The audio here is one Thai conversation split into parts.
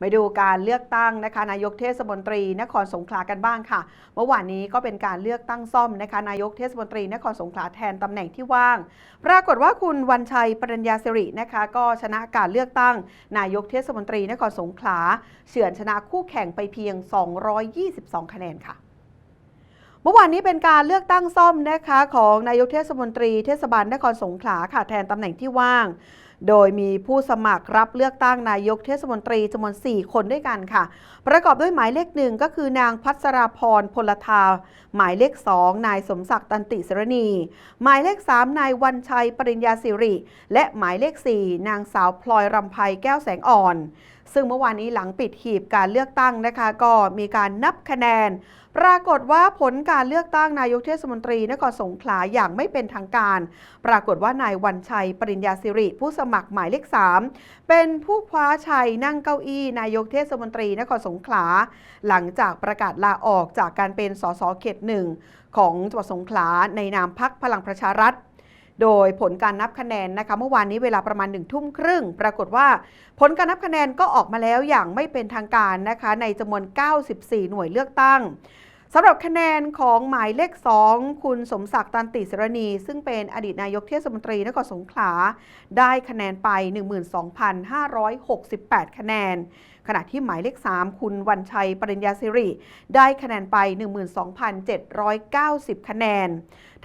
ไปดูการเลือกตั้งนะคะนายกเทศมนตรีนครสงขลากันบ้างค่ะ เมื่อวานนี้ก็เป็นการเลือกตั้งซ่อมนะคะนายกเทศมนตรีนครสงขลาแทนตำแหน่งที่ว่าง ปรากฏว่าคุณวันชัยปรัญญาสิรินะคะก็ชนะการเลือกตั้ง นายกเทศมนตรีนครสงขลาเฉือนชนะคู่แข่งไปเพียง 222 คะแนนค่ะ มื่อวานนี้เป็นการเลือกตั้งซ่อมนะคะของนายกเทศมนตรีเทศบาลนครสงขลาค่ะแทนตำแหน่งที่ว่าง โดยมีผู้สมัครรับเลือกตั้งนายกเทศมนตรีจำนวน 4 คนด้วยกันค่ะ ประกอบด้วยหมายเลขหนึ่งก็คือนางพัสราพรพลทา หมายเลข 2 นายสมศักดิ์ตันติสรณี หมายเลข 3 นายวันชัยปริญญาสิริ และหมายเลข 4 นางสาวพลอยรำไพแก้วแสงอ่อน ซึ่งเมื่อวานนี้หลังปิดหีบการเลือกตั้งนะคะ ก็มีการนับคะแนน ปรากฏว่าผลการเลือกตั้งนายกเทศมนตรีนครสงขลาอย่างไม่เป็นทางการ ปรากฏว่านายวันชัย ปริญญาสิริ ผู้สมัครหมายเลข3เป็นผู้คว้าชัยนั่งเก้าอี้ นายกเทศมนตรีนครสงขลา หลังจากประกาศลาออกจากการเป็นสสเขตหนึ่งของจังหวัดสงขลาในนามพักพลังประชารัฐ โดยผลการนับคะแนนนะคะเมื่อวานนี้เวลาประมาณหนึ่งทุ่มครึ่ง ปรากฏว่าผลการนับคะแนนก็ออกมาแล้วอย่างไม่เป็นทางการนะคะในจำนวน 94 หน่วยเลือกตั้ง สำหรับคะแนนของหมายเลข 2 คุณสมศักดิ์ตันติสรณี ซึ่งเป็นอดีตนายกเทศมนตรีนครสงขลา ได้คะแนนไป 12,568 คะแนน ขณะที่หมายเลข 3 คุณวันชัยปริญญาสิริ ได้คะแนนไป 12,790 คะแนน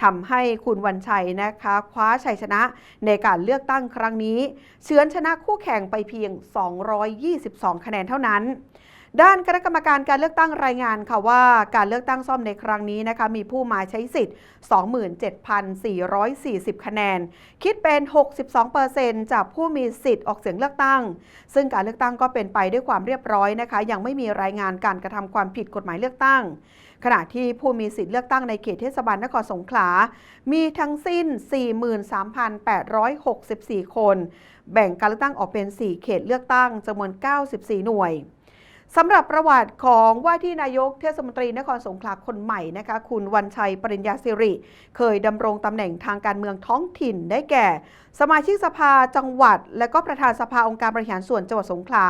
ทำให้คุณวันชัยนะคะคว้าชัยชนะในการเลือกตั้งครั้งนี้ เฉือนชนะคู่แข่งไปเพียง 222 คะแนนเท่านั้น ด้านคณะกรรมการการเลือกตั้งรายงานค่ะว่าการเลือกตั้งซ่อมในครั้งนี้นะคะมีผู้มาใช้สิทธิ์ 27,440 คะแนน คิดเป็น 62%จากผู้มีสิทธิ์ออกเสียงเลือกตั้ง ซึ่งการเลือกตั้งก็เป็นไปด้วยความเรียบร้อยนะคะ ยังไม่มีรายงานการกระทำความผิดกฎหมายเลือกตั้ง ขณะที่ผู้มีสิทธิ์เลือกตั้งในเขตเทศบาลนครสงขลา มีทั้งสิ้น 43,864 คน แบ่งการเลือกตั้งออกเป็น 4 เขตเลือกตั้งจำนวน 94 หน่วย สำหรับประวัติของว่าที่นายกเทศมนตรีนครสงขลาคนใหม่นะคะคุณวันชัยปริญญาสิริ เคยดำรงตำแหน่งทางการเมืองท้องถิ่นได้แก่ สมาชิกสภาจังหวัด และก็ประธานสภาองค์การบริหารส่วนจังหวัดสงขลา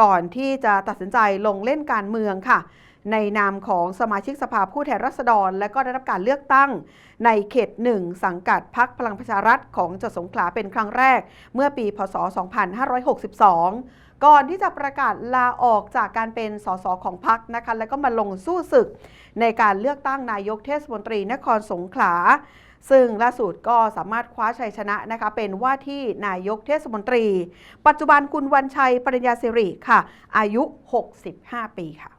ก่อนที่จะตัดสินใจลงเล่นการเมืองค่ะในนามของสมาชิกสภาผู้แทนราษฎร และก็ได้รับการเลือกตั้ง ในเขตหนึ่งสังกัดพักพลังประชารัฐของจังหวัดสงขลาเป็นครั้งแรก เมื่อปี พศ 2562 ก่อนที่จะประกาศลาออกจากการเป็นสสของพรรคนะคะแล้วก็มาลงสู้ศึก ในการเลือกตั้งนายกเทศมนตรีนครสงขลา ซึ่งล่าสุดก็สามารถคว้าชัยชนะนะคะเป็นว่าที่นายกเทศมนตรี ปัจจุบันคุณวันชัยปริญญาสิริค่ะ อายุ 65 ปีค่ะ